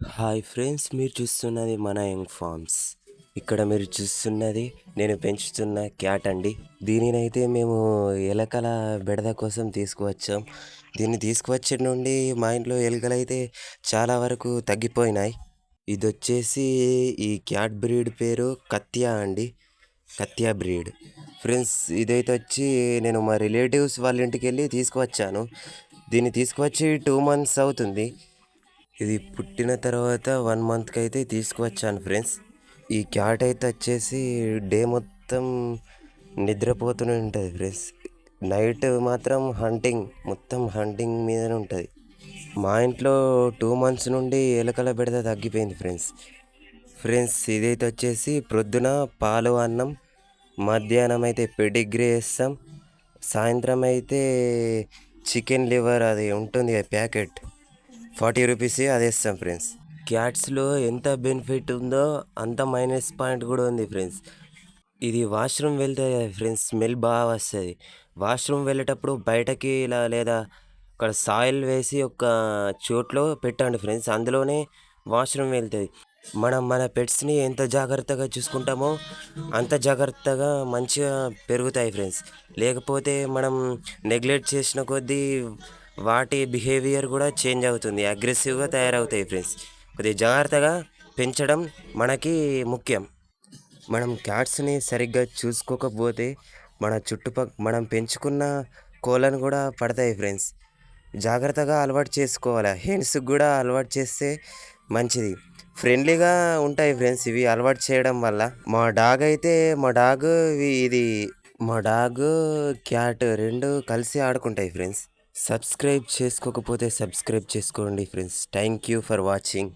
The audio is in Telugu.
హాయ్ ఫ్రెండ్స్ మీరు చూస్తున్నది మన యంగ్ ఫార్మ్స్ ఇక్కడ మీరు చూస్తున్నది నేను పెంచుతున్న క్యాట్ అండి. దీనినైతే మేము ఎలకల బెడద కోసం తీసుకువచ్చాం. దీన్ని తీసుకువచ్చే నుండి మా ఇంట్లో ఎలుకలు అయితే చాలా వరకు తగ్గిపోయినాయి. ఇది వచ్చేసి ఈ క్యాట్ బ్రీడ్ పేరు కత్యా అండి. కత్యా బ్రీడ్ ఫ్రెండ్స్ ఇదైతే వచ్చి నేను మా రిలేటివ్స్ వాళ్ళ ఇంటికి వెళ్ళి తీసుకువచ్చాను. దీన్ని తీసుకువచ్చి టూ మంత్స్ అవుతుంది. ఇది పుట్టిన తర్వాత వన్ మంత్కి అయితే తీసుకువచ్చాను ఫ్రెండ్స్. ఈ క్యాట్ అయితే వచ్చేసి డే మొత్తం నిద్రపోతూనే ఉంటుంది ఫ్రెండ్స్. నైట్ మాత్రం హంటింగ్ మొత్తం హంటింగ్ మీదనే ఉంటుంది. మా ఇంట్లో టూ మంత్స్ నుండి ఎలకల బెడద తగ్గిపోయింది ఫ్రెండ్స్. ఫ్రెండ్స్ ఇదైతే వచ్చేసి ప్రొద్దున పాలు అన్నం మధ్యాహ్నం అయితే పెడిగ్రీ వేస్తాం సాయంత్రం అయితే చికెన్ లివర్ అది ఉంటుంది ప్యాకెట్. ఫార్టీ రూపీస్ అది వేస్తాం ఫ్రెండ్స్. క్యాట్స్లో ఎంత బెనిఫిట్ ఉందో అంత మైనస్ పాయింట్ కూడా ఉంది ఫ్రెండ్స్. ఇది వాష్రూమ్ వెళ్తే ఫ్రెండ్స్ స్మెల్ బాగా వస్తుంది. వాష్రూమ్ వెళ్ళేటప్పుడు బయటకి ఇలా లేదా అక్కడ సాయిల్ వేసి ఒక చోట్లో పెట్టండి ఫ్రెండ్స్ అందులోనే వాష్రూమ్ వెళ్తుంది. మనం మన పెట్స్ని ఎంత జాగ్రత్తగా చూసుకుంటామో అంత జాగ్రత్తగా మంచిగా పెరుగుతాయి ఫ్రెండ్స్. లేకపోతే మనం నెగ్లెక్ట్ చేసిన కొద్దీ వాటి బిహేవియర్ కూడా చేంజ్ అవుతుంది. అగ్రెసివ్గా తయారవుతాయి ఫ్రెండ్స్ కొద్దిగా జాగ్రత్తగా పెంచడం మనకి ముఖ్యం. మనం క్యాట్స్ని సరిగ్గా చూసుకోకపోతే మన చుట్టుపక్క మనం పెంచుకున్న కోళ్ళను కూడా పడతాయి ఫ్రెండ్స్ జాగ్రత్తగా అలవాటు చేసుకోవాలి? హెండ్స్కి కూడా అలవాటు చేస్తే మంచిది. ఫ్రెండ్లీగా ఉంటాయి ఫ్రెండ్స్ ఇవి అలవాటు చేయడం వల్ల. మా డాగ్ అయితే మా డాగ్ ఇది మా డాగ్ క్యాట్ రెండు కలిసి ఆడుకుంటాయి ఫ్రెండ్స్ సబ్స్క్రైబ్ చేసుకోకపోతే సబ్స్క్రైబ్ చేసుకోండి friends. Thank you for watching